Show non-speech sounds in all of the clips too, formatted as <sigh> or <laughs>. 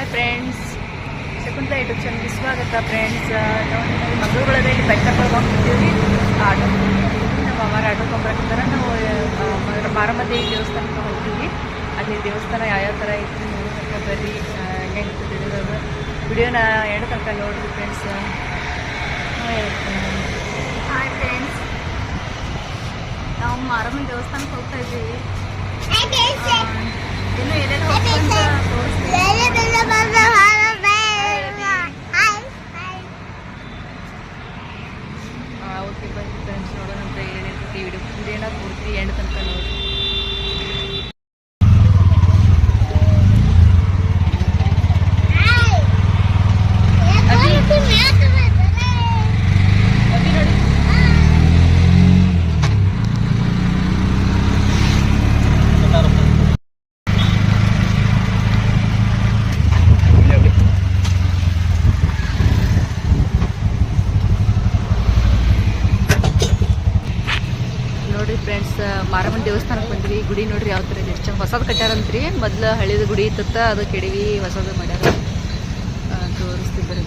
Hi friends. Shakuntala YouTube ಚಾನಲ್ಗೆ ಸ್ವಾಗತ friends. ನಾವು ಮಂಗಳೂರೊಳಗೆ ಇಲ್ಲಿ ಬೈಕ್ ಕರ್ಕೊಂಡು ಹೋಗ್ತಿದ್ದೀವಿ. ಆಟೋ. ನಮ್ಮ ಅವರ ಆಟೋ ತೊಗೊಂಬರ್ತಾರೆ ನಾವು ಮಾರಮ್ಮದೇವಿ ದೇವಸ್ಥಾನಕ್ಕೆ ಹೋಗ್ತೀವಿ. ಅಲ್ಲಿ ದೇವಸ್ಥಾನ ಯಾವ್ಯಾವ ಥರ ಇತ್ತು ನೋಡೋದಕ್ಕೆ ಬರ್ರಿ ಹೆಂಗೆ ತಿಳಿದವರು ವಿಡಿಯೋನ ಎರಡು ತನಕ ನೋಡಿರಿ ಫ್ರೆಂಡ್ಸ್. Hi friends. ನಾವು ಮಾರಮ್ಮನ ದೇವಸ್ಥಾನಕ್ಕೆ ಹೋಗ್ತಾ ಇದ್ದೀವಿ. ಆ, ಇನ್ನು ಎಲ್ಲೆಲ್ಲಿ ಹೋಗ್ಬೇಕು ಅಂತ ತೋರಿಸ್ತೀನಿ ಓಕೆ ಬನ್ನಿ ಫ್ರೆಂಡ್ಸ್ ನೋಡೋಣ ಅಂತ ಏನಿರ್ತೈತಿ ವಿಡಿಯೋ ವಿಡಿಯೋನ ಪೂರ್ತಿ ಎಂಡ್ ತನಕ ನೋಡಿ ಅಭಿ ನೋಡಿ ನೋಡ್ರಿ ಫ್ರೆಂಡ್ಸ್ ಮಾರಮ್ಮನ ದೇವಸ್ಥಾನಕ್ಕೆ ಬಂದ್ವಿ. ಗುಡಿ ನೋಡ್ರಿ ಯಾವ ಥರ ಎಷ್ಟು ಚಂದ ಹೊಸದು ಕಟ್ಟಾರಂತ್ರಿ ಮೊದಲು ಹಳೇದು ಗುಡಿ ಇತ್ತ ಅದು ಕೆಡವಿ ಹೊಸದು ಮಾಡ್ಯಾರ. ತೋರಿಸ್ತೀವಿ ಬರ್ರಿ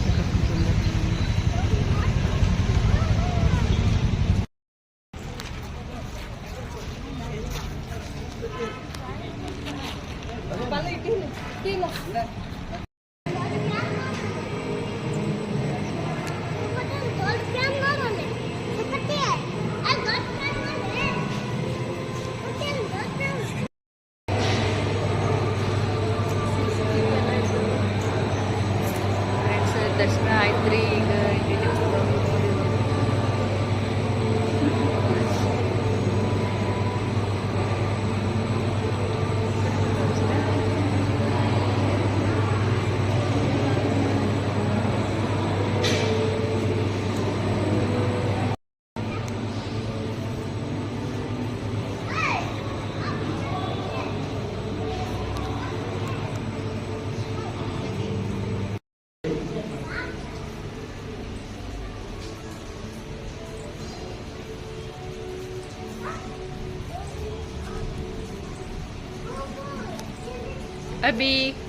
ಅಭಿ ಇಲ್ಲಿ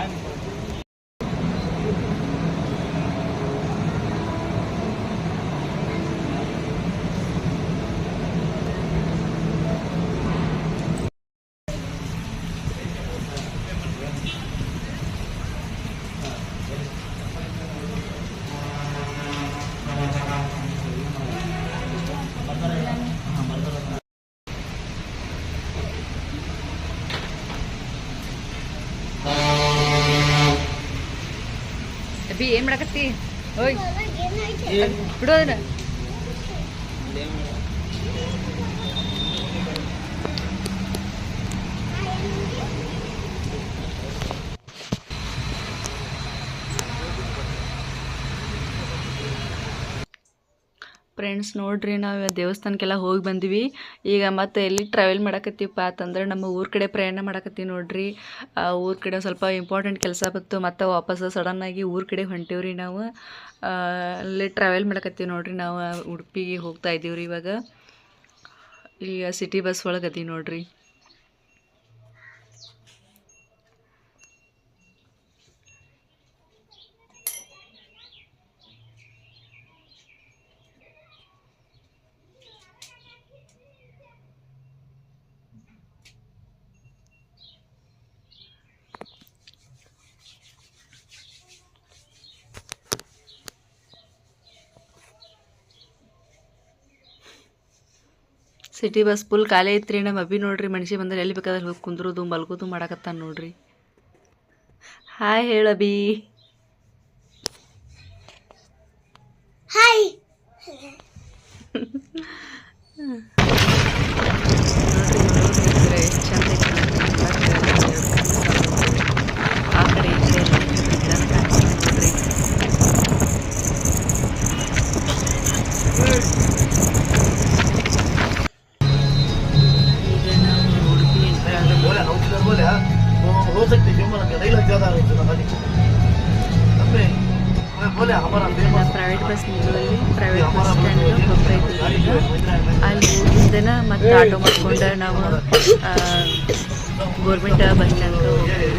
I'm ಅಭಿ ಏನ್ ಮಾಡಕತ್ತಿ? ಓಯ್ ಬಿಡೋದನ್ನ ಫ್ರೆಂಡ್ಸ್ ನೋಡ್ರಿ ನಾವು ದೇವಸ್ಥಾನಕ್ಕೆಲ್ಲ ಹೋಗಿ ಬಂದ್ವಿ. ಈಗ ಮತ್ತೆ ಎಲ್ಲಿ ಟ್ರಾವೆಲ್ ಮಾಡಕತ್ತೀವಪ್ಪ ಅಂತಂದ್ರೆ ನಮ್ಮ ಊರ ಕಡೆ ಪ್ರಯಾಣ ಮಾಡಕತ್ತೀವಿ ನೋಡ್ರಿ. ಊರ ಕಡೆ ಸ್ವಲ್ಪ ಇಂಪಾರ್ಟೆಂಟ್ ಕೆಲಸ ಬಂತು. ಮತ್ತೆ ವಾಪಸ್ ಸಡನ್ನಾಗಿ ಊರ ಕಡೆ ಹೊಂಟೀವ್ರಿ ನಾವು. ಅಲ್ಲಿ ಟ್ರಾವೆಲ್ ಮಾಡಕತ್ತೀವಿ ನೋಡ್ರಿ ನಾವು ಉಡುಪಿಗೆ ಹೋಗ್ತಾ ಇದ್ದೀವ್ರಿ ಇವಾಗ. ಈಗ ಸಿಟಿ ಬಸ್ ಒಳಗೆ ನೋಡ್ರಿ. ಸಿಟಿ ಬಸ್ ಫುಲ್ ಖಾಲಿ ಐತ್ರಿ ನಮ್ಮ ಅಭಿ ನೋಡ್ರಿ ಮನುಷ್ಯ ಬಂದ್ರೆ ಎಲ್ಲಿ ಬೇಕಾದ್ರೆ ಹೋಗಿ ಕುಂದ್ರೋದು, ಮಲ್ಗೋದು ಮಾಡಾಕತ್ತಾನ ನೋಡ್ರಿ. ಹಾಯ್ ಹೇಳಬಿ. ಹಾಯ್ ಪ್ರೈವೇಟ್ ಬಸ್ ನಿಲ್ಲುವಲ್ಲಿ ಪ್ರೈವೇಟ್ ಬಸ್ ಸ್ಟ್ಯಾಂಡ್ಗೆ ಹೋಗ್ತಾ ಇದ್ದೀವಿ ಈಗ ಅಲ್ಲಿ ಹೋಗಿದ್ದನ ಮತ್ತೆ ಆಟೋ ಮಾಡಿಕೊಂಡು ನಾವು ಗೋರ್ಮೆಂಟ್ ಬಸ್ ಸ್ಟ್ಯಾಂಡ್ಗೆ ಹೋಗ್ತೀವಿ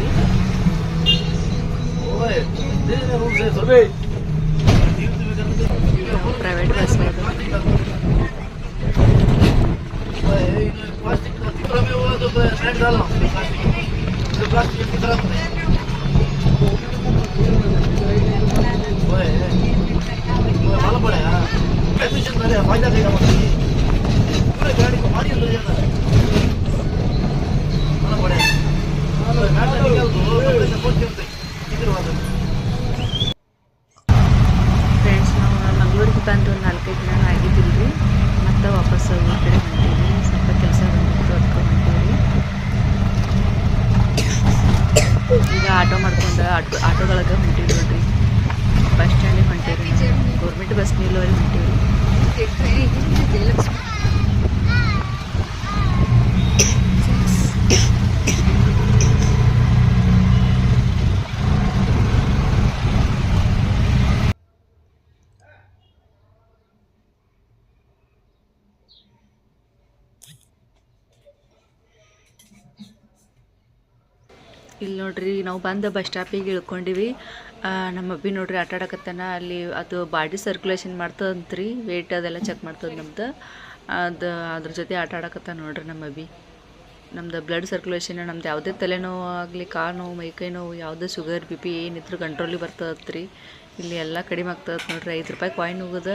ಪ್ರೈವೇಟ್ ಬಸ್ ಪ್ಲಾಸ್ಟಿಕ್ ಫ್ರೆಂಡ್ಸ್ ನಾವು ಮಂಗ್ಳೂರಿಗೆ ಬಂದು ಒಂದು ನಾಲ್ಕೈದು ದಿನ ಆಗಿದ್ದಿಲ್ಲ ರೀ ಮತ್ತೆ ವಾಪಸ್ ಊರ ಕಡೆ ಹೊಂಟೀವಿ ಸ್ವಲ್ಪ ಕೆಲಸ ಬಂದಿತ್ತು ಅದಕ್ಕೆ ಹೊಂಟೀವಿ ಈಗ ಆಟೋ ಮಾಡ್ಕೊಂಡು, ಆಟೋ, ಆಟೋದೊಳಗೆ ಹೊಂಟೀವಿ ನೋಡ್ರಿ. ಬಸ್ ಸ್ಟ್ಯಾಂಡಿಗೆ ನಾವು. ಗೌರ್ಮೆಂಟ್ ಬಸ್ ನಿಲ್ಲುವಲ್ಲಿ ಹೊಂಟೀವಿ ಇಲ್ಲಿ ನೋಡ್ರಿ ನಾವು ಬಂದ ಬಸ್ ಸ್ಟಾಪಿಗೆ ಇಳ್ಕೊಂಡಿವಿ. ನಮ್ಮ ಅಬ್ಬಿ ನೋಡ್ರಿ, ಆಟ ಆಡಕತ್ತಾನ. ಅಲ್ಲಿ ಅದು ಬಾಡಿ ಸರ್ಕ್ಯುಲೇಷನ್ ಮಾಡ್ತದಂತ್ರಿ. ವೇಟ್ ಅದೆಲ್ಲ ಚೆಕ್ ಮಾಡ್ತದ ನಮ್ದು. ಅದು ಅದ್ರ ಜೊತೆ ಆಟ ಆಡಕತ್ತಾನ ನೋಡ್ರಿ ನಮ್ಮ ಅಬ್ಬಿ. ನಮ್ದು ಬ್ಲಡ್ ಸರ್ಕ್ಯುಲೇಷನ್ ನಮ್ದು ಯಾವುದೇ ತಲೆನೋವು ಆಗಲಿ ಕಾಲು ನೋವು ಮೈಕೈ ನೋವು ಯಾವುದೇ ಶುಗರ್ ಬಿ ಪಿ ಏನಿದ್ರು ಕಂಟ್ರೋಲಿಗೆ ಬರ್ತದತ್ರಿ. ಇಲ್ಲಿ ಎಲ್ಲ ಕಡಿಮೆ ಆಗ್ತದೆ ನೋಡ್ರಿ. ಐದು ರೂಪಾಯಿ ಕಾಯಿನ್ ಹೋಗೋದ,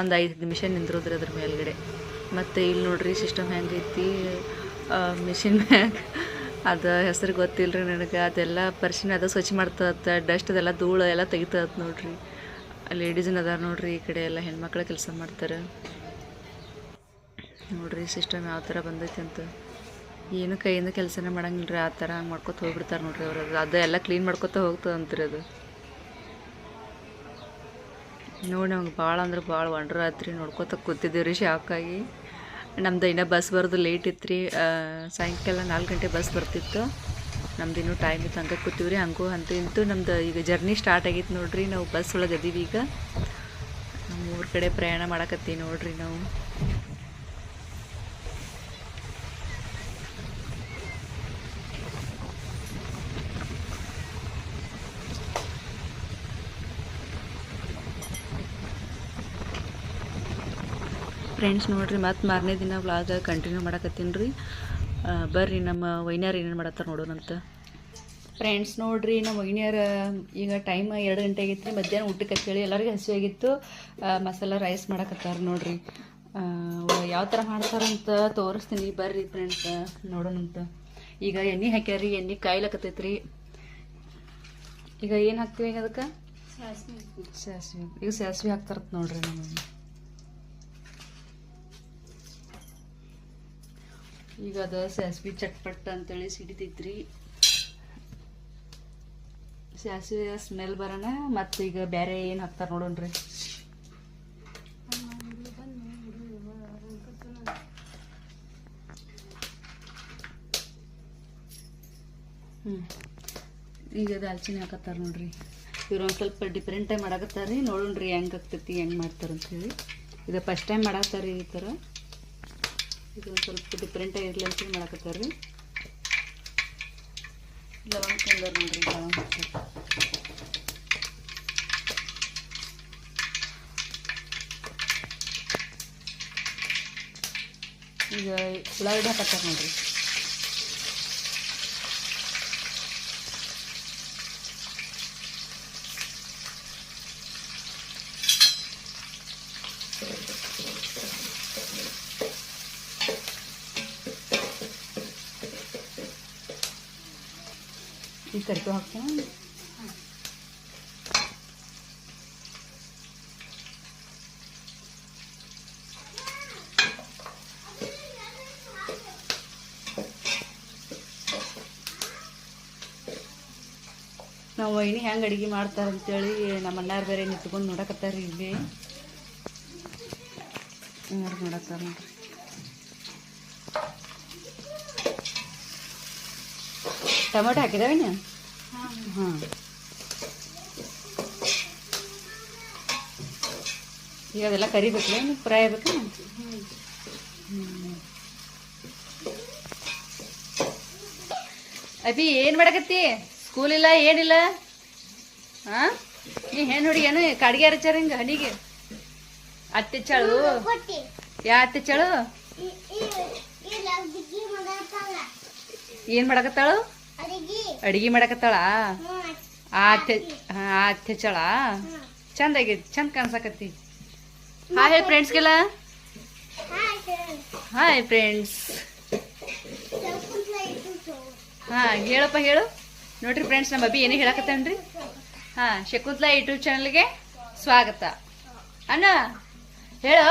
ಒಂದು ಐದು ನಿಮಿಷ ನಿಂದ್ರೋದ್ರಿ ಅದ್ರ ಮೇಲ್ಗಡೆ. ಮತ್ತು ಇಲ್ಲಿ ನೋಡ್ರಿ ಸಿಸ್ಟಮ್ ಹೆಂಗೈತಿ. ಮಿಷಿನ್ ಮ್ಯಾಗ ಅದು ಹೆಸರು ಗೊತ್ತಿಲ್ಲ ರೀ ನನಗೆ. ಅದೆಲ್ಲ ಪರ್ಶಿನ ಅದು, ಸ್ವಚ್ಛ ಮಾಡ್ತದ ಡಸ್ಟ್ ಅದೆಲ್ಲ ಧೂಳು ಎಲ್ಲ ತೆಗಿತದ ನೋಡ್ರಿ. ಲೇಡೀಸ್ನ ಅದಾರ ನೋಡ್ರಿ, ಈ ಕಡೆ ಎಲ್ಲ ಹೆಣ್ಮಕ್ಳು ಕೆಲಸ ಮಾಡ್ತಾರೆ. ನೋಡ್ರಿ ಸಿಸ್ಟಮ್ ಯಾವ ಥರ ಬಂದೈತಿ ಅಂತ. ಏನು ಕೈಯಿಂದ ಕೆಲಸನೇ ಮಾಡಂಗಿಲ್ಲ ರೀ ಆ ಥರ ಹಂಗೆ ಮಾಡ್ಕೊತ ಹೋಗ್ಬಿಡ್ತಾರೆ ನೋಡ್ರಿ ಅವ್ರು. ಅದು ಅದು ಎಲ್ಲ ಕ್ಲೀನ್ ಮಾಡ್ಕೊತ ಹೋಗ್ತದಂತ್ರಿ ಅದು. ನೋಡಿ ನಮ್ಗೆ ಭಾಳ ಅಂದ್ರೆ ಭಾಳ ವಂಡ್ರ ಆತ್ರಿ ನೋಡ್ಕೊತ ಕೂತಿದ್ದೀವಿ ರೀ ಶಾಕಾಗಿ ನಮ್ದು ಇನ್ನೂ ಬಸ್ ಬರೋದು ಲೇಟ್ ಇತ್ತು ರೀ ಸಾಯಂಕಾಲ ನಾಲ್ಕು ಗಂಟೆ ಬಸ್ ಬರ್ತಿತ್ತು. ನಮ್ದು ಇನ್ನೂ ಟೈಮ್ ಇತ್ತು. ಹಂಗೆ ರೀ ಹಂಗೂ ಅಂತ ಇಂತು ನಮ್ದು ಈಗ ಜರ್ನಿ ಸ್ಟಾರ್ಟ್ ಆಗೈತೆ ನೋಡ್ರಿ. ನಾವು ಬಸ್ ಒಳಗೆ ಅದೀವಿ ಈಗ. ಊರ ಕಡೆ ಪ್ರಯಾಣ ಮಾಡಕತ್ತೀವಿ ನೋಡ್ರಿ ನಾವು. ಫ್ರೆಂಡ್ಸ್ ನೋಡಿರಿ ಮತ್ತೆ ಮಾರನೇ ದಿನ ವ್ಲಾಗ ಕಂಟಿನ್ಯೂ ಮಾಡಕತ್ತೀನಿ ರೀ. ಬರ್ರಿ ನಮ್ಮ ವೈನ್ಯಾರು ಏನೇನು ಮಾಡತ್ತಾರ ನೋಡೋಣಂತ ಫ್ರೆಂಡ್ಸ್ ನೋಡಿರಿ ನಮ್ಮ ವೈನ್ಯಾರ ಈಗ ಟೈಮ್ ಎರಡು ಗಂಟೆ ಆಗಿತ್ತು ರೀ ಮಧ್ಯಾಹ್ನ ಊಟಕ್ಕೆ ಹೇಳಿ ಎಲ್ಲರಿಗೂ ಹಸಿವಾಗಿತ್ತು ಆಗಿತ್ತು. ಮಸಾಲ ರೈಸ್ ಮಾಡಕತ್ತಾರ ನೋಡಿರಿ. ಯಾವ ಥರ ಮಾಡ್ತಾರಂತ ತೋರಿಸ್ತೀನಿ ಬರ್ರಿ ಫ್ರೆಂಡ್ಸ್ ನೋಡೋಣಂತ ಈಗ ಎಣ್ಣೆ ಹಾಕ್ಯಾರಿ ಎಣ್ಣೆ ಕಾಯ್ಲಕತ್ತೈತ್ರಿ. ಈಗ ಏನು ಹಾಕ್ತೀವಿ ಈಗ ಅದಕ್ಕೆ? ಸಾಸಿವೆ ಈಗ ಸಾಸಿವೆ ಹಾಕ್ತಾರತ್ ನೋಡ್ರಿ ನಮ್ಮ ಈಗ ಅದು ಸಾಸ್ವಿ ಚಟ್ಪಟ್ ಅಂತೇಳಿ ಸಿಡಿತೈತ್ರಿ ಸಾಸಿವೆ ಸ್ಮೆಲ್ ಬರೋಣ ಮತ್ತು ಈಗ ಬೇರೆ ಏನು ಹಾಕ್ತಾರೆ ನೋಡೋಣ್ರಿ. ಹ್ಞೂ ಈಗ ದಾಲ್ಚಿನ್ನಿ ಹಾಕತ್ತಾರ ನೋಡ್ರಿ. ಇವ್ರು ಒಂದು ಸ್ವಲ್ಪ ಡಿಫ್ರೆಂಟಾಗಿ ಮಾಡಾಕತ್ತಾರ. ರೀ ನೋಡೋಣ್ರಿ ಹೆಂಗೆ ಆಗ್ತೈತಿ, ಹೆಂಗೆ ಮಾಡ್ತಾರೆ ಅಂತೇಳಿ. ಇದು ಫಸ್ಟ್ ಟೈಮ್ ಮಾಡಾತ್ತಾರ ಈ ಥರ ಇದು ಸ್ವಲ್ಪ ಡಿಫ್ರೆಂಟಾಗಿ ಇರಲಿ ಅಂತೇಳಿ ಮಾಡಾಕತ್ತಾರ ರೀ ಲವಂಗ ತಂದಾರ ನೋಡ್ರಿ ಲವಂಗ ಈಗ ಉಳ್ಳಾಗಡ್ಡಿ ಹಾಕತ್ತಾರ ನೋಡ್ರಿ. ಈ ಕರಿತು ಹಾಕ್ತೀನಿ ನಾವು ಇನ್ನು ಹೆಂಗೆ ಅಡುಗೆ ಮಾಡ್ತಾರೆ ಅಂತೇಳಿ ನಮ್ಮ ಅಣ್ಣಾರು ಬೇರೆ ನಿಂತ್ಕೊಂಡು ನೋಡಕತ್ತಾರ ಇಲ್ಲಿ. ನೋಡತ್ತಾರ ನೋಡ್ರಿ. ಟೊಮೆಟೊ ಹಾಕಿದಾವೇನು ಹಾಂ ಈಗ ಅದೆಲ್ಲ ಕರಿಬೇಕಲ್ಲ ಫ್ರೈ ಆಗ್ಬೇಕು ಅಭಿ ಏನು ಮಾಡಕತ್ತಿ ಸ್ಕೂಲ್ ಇಲ್ಲ ಏನಿಲ್ಲ ಹಾಂ ನೀ ಹೆಣ್ಣು ಹುಡುಗಿ ಏನು ಕಾಡಿಗೆ ಹರಿಚಾರ ಹಿಂಗೆ ಹಣಿಗೆ ಅತ್ತೆ ಚಳು ಯಾ ಅತ್ತೆ ಚಳು ಏನು ಮಾಡಕತ್ತಾಳು ಅಡಿಗೆ. ಮಾಡಕತ್ತಾಳ? ಆ ಅತ್ತೆ ಹಾಂ ಆ ಅತ್ತೆ ಚಾಳ ಚಂದ ಆಗೈತಿ ಚಂದ ಕಾಣ್ಸಕತ್ತಿ. ಹಾಯ್ ಹೇಳಿ ಫ್ರೆಂಡ್ಸ್ಗೆಲ್ಲ ಹಾಯ್ ಫ್ರೆಂಡ್ಸ್ ಹಾಂ ಹೇಳಪ್ಪ ಹೇಳು. ನೋಡ್ರಿ ಫ್ರೆಂಡ್ಸ್ ನಮ್ಮ ಅಬ್ಬಿ ಏನೇ ಹೇಳಕತ್ತೇನ್ರಿ? ಹಾಂ ಶಕುಂತ್ಲಾ ಯೂಟ್ಯೂಬ್ ಚಾನಲ್ಗೆ ಸ್ವಾಗತ. ಅಣ್ಣ ಹೇಳು.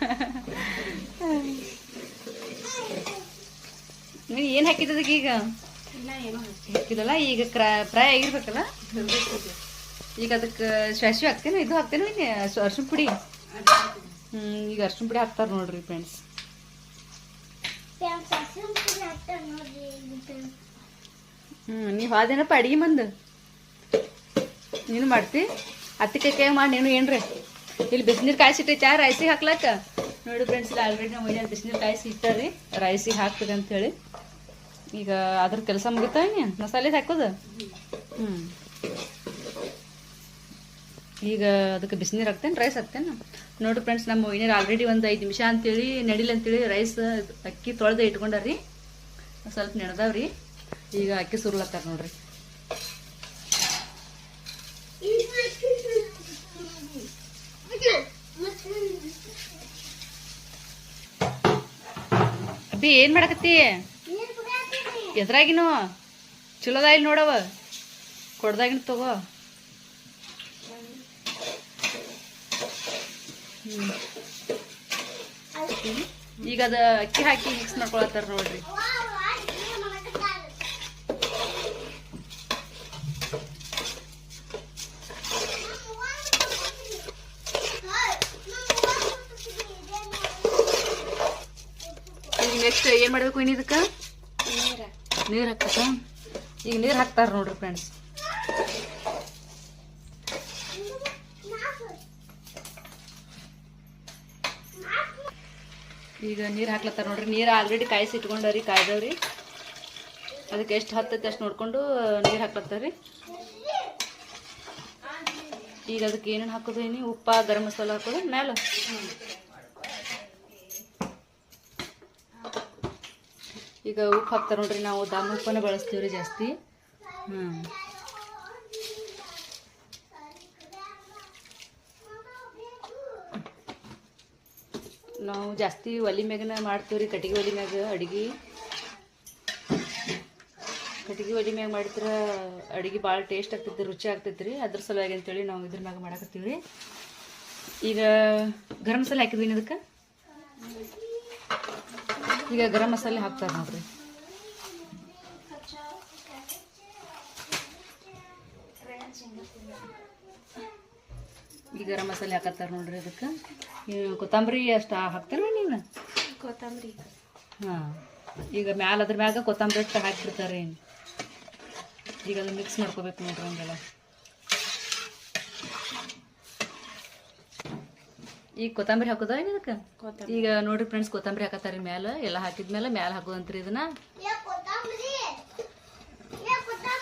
<laughs> ನೀನು ಏನು ಹಾಕಿದ್ದದಕ್ಕೆ ಈಗ? ಹಾಕಿದಲ್ಲ ಈಗ ಕ್ರ ಫ್ರೈ ಆಗಿರ್ಬೇಕಲ್ಲ? ಈಗ ಅದಕ್ಕೆ ಶಾಸ್ವಿ ಹಾಕ್ತೇನೆ ಇದು ಹಾಕ್ತೇನೆ ಅರ್ಶಿನ ಪುಡಿ? ಹ್ಞೂ ಈಗ ಅರ್ಶಿನ ಪುಡಿ ಹಾಕ್ತಾರೆ ನೋಡ್ರಿ ಫ್ರೆಂಡ್ಸ್ ಹ್ಞೂ ನೀವು ಅದೇನಪ್ಪ ಅಡಿಗೆ ಮಂದು? ನೀನು ಮಾಡ್ತಿ? ಅತ್ತಿ ಕೈ ಮಾಡಿ ನೀನು ಏನ್ರಿ? ಇಲ್ಲಿ ಬಿಸಿನೀರು ಕಾಯಿಸಿಟ್ಟೈತೆ ಆ ರೈಸಿಗೆ ಹಾಕ್ಲಾಕ? ನೋಡಿ ಫ್ರೆಂಡ್ಸ್ ಇಲ್ಲಿ ಆಲ್ರೆಡಿ ನಮ್ಮ ಮನೆಯಲ್ಲಿ ಬಿಸಿನೀರು ಕಾಯಿಸಿ ಇಟ್ಟಾರಿ ರೈಸಿಗೆ ಹಾಕ್ತದೆ ಅಂತೇಳಿ. ಈಗ ಅದ್ರ ಕೆಲಸ ಮುಗಿತಾ ಮಸಾಲೆ ಹಾಕೋದು ಹ್ಞೂ ಈಗ ಅದಕ್ಕೆ ಬಿಸಿನೀರು ಹಾಕ್ತೇನೆ ರೈಸ್ ಹಾಕ್ತೇನೆ. ನೋಡಿ ಫ್ರೆಂಡ್ಸ್ ನಮ್ಮ ಏನಾರು ಆಲ್ರೆಡಿ ಒಂದು ಐದು ನಿಮಿಷ ಅಂತೇಳಿ, ನಡಿಲಿ ಅಂತೇಳಿ ರೈಸ್ ಅಕ್ಕಿ ತೊಳೆದು ಇಟ್ಕೊಂಡ್ರಿ ಸ್ವಲ್ಪ ನೆನೆದಾವ್ರಿ ಈಗ ಅಕ್ಕಿ ಸುರ್ಲತ್ತಾರ ನೋಡ್ರಿ. ಅಬ್ಬಿ ಏನು ಮಾಡಕತ್ತಿ? ಎದ್ರಾಗಿನೋ ಚಲೋದ ಇಲ್ಲಿ ನೋಡವ. ಕೊಡ್ದಾಗಿನ ತಗೋ. ಈಗ ಅದ ಅಕ್ಕಿ ಹಾಕಿ ಮಿಕ್ಸ್ ಮಾಡ್ಕೊಳತ್ತಾರ ನೋಡ್ರಿ. ನೆಕ್ಸ್ಟ್ ಏನ್ ಮಾಡ್ಬೇಕು ಇದಕ್ಕ? ನೀರ್ ಹಾಕಕ್ಕ ಈಗ ನೀರು ಹಾಕ್ತಾರೆ ನೋಡ್ರಿ ಫ್ರೆಂಡ್ಸ್ ಈಗ ನೀರು ಹಾಕ್ಲತ್ತಾರ ನೋಡ್ರಿ. ನೀರು ಆಲ್ರೆಡಿ ಕಾಯಿಸಿ ಇಟ್ಕೊಂಡವ್ರಿ, ಕಾಯ್ದವ್ರಿ. ಅದಕ್ಕೆ ಎಷ್ಟು ಹತ್ತೈತೆ ಅಷ್ಟು ನೋಡ್ಕೊಂಡು ನೀರು ಹಾಕ್ಲತ್ತಾರ್ರಿ. ಈಗ ಅದಕ್ಕೆ ಏನೇನು ಹಾಕೋದು ಏನಿ ಉಪ್ಪ, ಗರಂ ಮಸಾಲ ಹಾಕೋದು, ಮ್ಯಾಲ? ಈಗ ಉಪ್ಪು ಹಾಕ್ತಾರೆ ನೋಡ್ರಿ, ನಾವು ದಾಮ ಉಪ್ಪನ್ನು ಬಳಸ್ತೀವಿ ಜಾಸ್ತಿ. ಹ್ಞೂ ನಾವು ಜಾಸ್ತಿ ಒಲಿ ಮ್ಯಾಗನ ಮಾಡ್ತೀವಿ ರೀ ಕಟ್ಟಿಗೆ ಒಲಿ ಮ್ಯಾಗ ಅಡ್ಗೆ. ಕಟ್ಟಿಗೆ ಒಲಿ ಮ್ಯಾಗ ಮಾಡಿದ್ರ ಅಡುಗೆ ಭಾಳ ಟೇಸ್ಟ್ ಆಗ್ತೈತಿ, ರುಚಿ ಆಗ್ತೈತಿ ರೀ ಅದ್ರ ಸಲುವಾಗಿ ಅಂತೇಳಿ ನಾವು ಇದ್ರ ಮ್ಯಾಗ ಮಾಡಕತ್ತೀವಿ ಈಗ ಗರಂ ಮಸಾಲೆ ಹಾಕಿದ್ವಿ ಇದಕ್ಕೆ ಈಗ ಗರಂ ಮಸಾಲೆ ಹಾಕ್ತಾರೆ ನೋಡ್ರಿ. ಈಗ ಗರಂ ಮಸಾಲೆ ಹಾಕತ್ತಾರೆ ನೋಡ್ರಿ ಅದಕ್ಕೆ ಕೊತ್ತಂಬರಿ ಅಷ್ಟು ಹಾಕ್ತಾರ ನೀನು ಕೊತ್ತಂಬರಿ. ಹಾಂ. ಈಗ ಮ್ಯಾಲ ಅದ್ರ ಮ್ಯಾಗ ಕೊತ್ತಂಬರಿ ಅಷ್ಟು ಹಾಕಿರ್ತಾರೆ ಈಗ ಅದು ಮಿಕ್ಸ್ ಮಾಡ್ಕೋಬೇಕು ನೋಡ್ರಿ ಹಂಗೆಲ್ಲ. ಈಗ ಕೊತ್ತಂಬರಿ ಹಾಕೋದ ಏನು ಇದಕ್ಕೆ? ಈಗ ನೋಡ್ರಿ ಫ್ರೆಂಡ್ಸ್ ಕೊತ್ತಂಬರಿ ಹಾಕತ್ತಾರ ಮ್ಯಾಲ ಎಲ್ಲ ಹಾಕಿದ್ಮೇಲೆ ಮ್ಯಾಲ ಹಾಕೋದಂತ್ರಿ ಇದನ್ನ.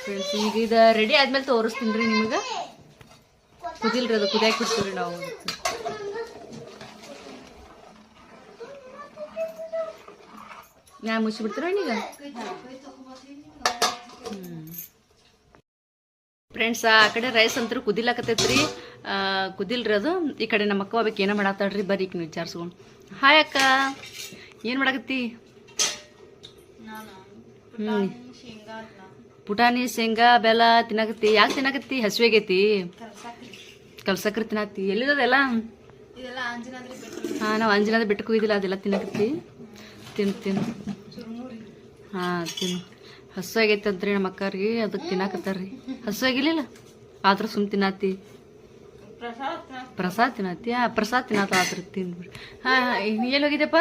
ಫ್ರೆಂಡ್ಸ್ ಈಗ ಇದು ರೆಡಿ ಆದ್ಮೇಲೆ ತೋರಿಸ್ತೀನಿ ರೀ ನಿಮಗೆ. ಕುದಿಲ್ರಿ ಅದು ಕುದಿಯಾಕ ಬಿಡ್ತೀವಿ ನಾವು. ನಾ ಮುಚ್ಚಿ ಬಿಡ್ತೀರ ಈಗ ಫ್ರೆಂಡ್ಸ್ ಆ ಕಡೆ ರೈಸ್ ಅಂತೂ ಕುದಿಲಾಕತ್ತೈತ್ರಿ. ಕುದಿಲ್ರಿ ಅದು ಈ ಕಡೆ ನಮ್ಮ ಅಕ್ಕ ಹೋಗ್ಬೇಕು ಏನೋ ಮಾಡಾತಾಳ್ರಿ ಬರ್ರಿ ಈಗ ವಿಚಾರಿಸ್ಕೊಂಡು. ಹಾಯ್ ಅಕ್ಕ. ಏನು ಮಾಡಾಕತ್ತಿ? ಹ್ಞೂ ಪುಟಾಣಿ, ಶೇಂಗಾ, ಬೆಲ್ಲ ತಿನ್ನಕತ್ತಿ. ಯಾಕೆ ತಿನ್ನಕತ್ತಿ? ಹಸಿವೆಗೈತಿ. ಕಲ್ಸಕ್ರಿ ತಿನ್ನತ್ತಿ ಎಲ್ಲಿದದೆಲ್ಲ? ಹಾಂ, ನಾವು ಅಂಜನಾದ ಬೆಟ್ಟಕ್ಕೆ ಹೋಗಿದ್ದಿಲ್ಲ ಅದೆಲ್ಲ ತಿನ್ನಾಕತ್ತಿ. ತಿನ್ ತಿನ್. ಹಾಂ ತಿನ್ನು ಹಸು ಆಗೈತಂತ್ರಿ ನಮ್ಮ ಅಕ್ಕವ್ರಿಗೆ ಅದಕ್ಕೆ ತಿನ್ನಾಕತ್ತಾರ್ರಿ. ಹಸು ಆಗಿರ್ಲಿಲ್ಲ ಆದ್ರೂ ಸುಮ್ ತಿನ್ನಾತಿ. ಪ್ರಸಾದ್ ತಿನ್ನತ್ತಿ ಆ ಪ್ರಸಾದ್ ತಿನ್ನತ್ತ ಹಾ ಹಾ ಹಾಂ ಹಾಂ ಎಲ್ಲಿ ಹೋಗಿದ್ದೆಪ್ಪ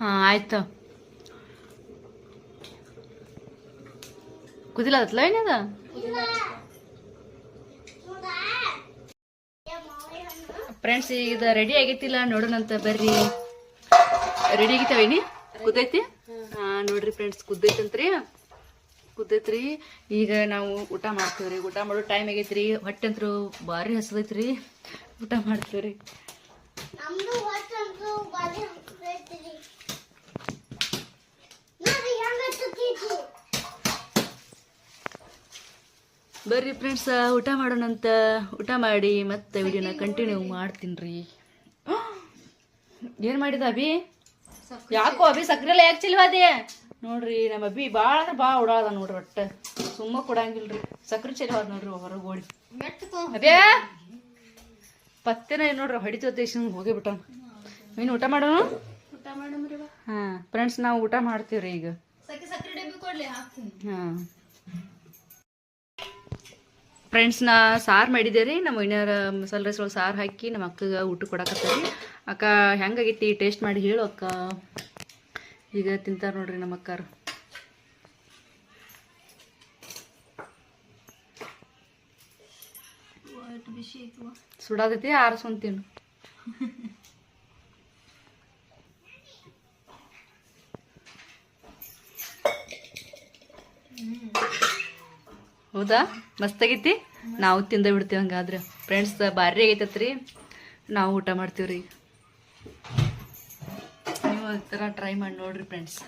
ಹಾಂ ಆಯ್ತು. ಕುದಿಲತ್ತಲ್ಲ ಏನದ ಫ್ರೆಂಡ್ಸ್ ಈಗ ರೆಡಿ ಆಗೈತಿಲ್ಲ ನೋಡೋಣಂತ ಬರ್ರಿ. ರೆಡಿ ಆಗಿತ್ತವೇನಿ ಕುದೈತಿ? ಹಾ ನೋಡ್ರಿ ಫ್ರೆಂಡ್ಸ್ ಕುದ್ದೈತಂತ್ರಿ ಕುದ್ದೈತ್ರಿ ಈಗ ನಾವು ಊಟ ಮಾಡ್ತೀವ್ರಿ. ಊಟ ಮಾಡೋ ಟೈಮ್ ಆಗೈತ್ರಿ. ಹೊಟ್ಟೆ ಅಂತೂ ಭಾರಿ ಹಸದೈತ್ರಿ. ಊಟ ಮಾಡ್ತೀವ್ರಿ. ಬರ್ರಿ ಫ್ರೆಂಡ್ಸ್ ಊಟ ಮಾಡೋಣಂತ ಊಟ ಮಾಡಿ ಮತ್ತೆ ವಿಡಿಯೋನ ಕಂಟಿನ್ಯೂ ಮಾಡ್ತೀನಿ ರೀ ಏನು ಮಾಡಿದ ಅಭಿ? ಯಾಕೋ ಅಭಿ ಸಕ್ರೆಲ್ಲ ಯಾಕೆ ಚಿಲ್ವಾದೆ? ನೋಡ್ರಿ ನಮ್ಮ ಅಬ್ಬಿ ಭಾಳ ಅಂದ್ರೆ ಭಾಳ ಓಡಾದ ನೋಡ್ರಿ ಒಟ್ಟು. ಸುಮ್ಮ ಕೊಡಂಗಿಲ್ರಿ. ಸಕ್ರೆ ಹೋದ್ ನೋಡ್ರಿ ಹೊರಗೆ ಓಡಿ. ಅದೇ ಪತ್ತೆನ ನೋಡ್ರಿ ಹೊಡಿತೋತೆ ಹೋಗಿ ಬಿಟ್ಟ ನೀನು ಊಟ ಮಾಡೋಣ ಹಾಂ ಫ್ರೆಂಡ್ಸ್ ನಾವು ಊಟ ಮಾಡ್ತೀವ್ರಿ ಈಗ. ಹಾಂ. ಫ್ರೆಂಡ್ಸ್ ನಾ ಸಾರು ಮಾಡಿದ್ದೆ ರೀ ನಮ್ಮ ಇನ್ನರ ಮಸಾಲೆ ರೈಸ್ ಒಳಗೆ ಸಾರು ಹಾಕಿ ನಮ್ಮ ಅಕ್ಕಗೆ ಊಟ ಕೊಡಕತ್ತೀರಿ. ಅಕ್ಕ ಹೆಂಗಾಗೈತಿ ಟೇಸ್ಟ್ ಮಾಡಿ ಹೇಳು ಅಕ್ಕ. ಈಗ ತಿಂತಾರೆ ನೋಡ್ರಿ ನಮ್ಮ ಅಕ್ಕಾರು ಸುಡಾದೈತಿ ಆರಿಸ್ಕೊಂಡ್ ತಿನ್ನು ಹೌದಾ? ಮಸ್ತಾಗೈತಿ ನಾವು ತಿಂದ ಬಿಡ್ತೀವಿ ಹಂಗಾದ್ರೆ. ಫ್ರೆಂಡ್ಸ್ ಭಾರಿ ಆಗೈತತ್ರಿ. ನಾವು ಊಟ ಮಾಡ್ತೀವ್ರಿ. ಥರ ಟ್ರೈ ಮಾಡಿ ನೋಡ್ರಿ ಫ್ರೆಂಡ್ಸ್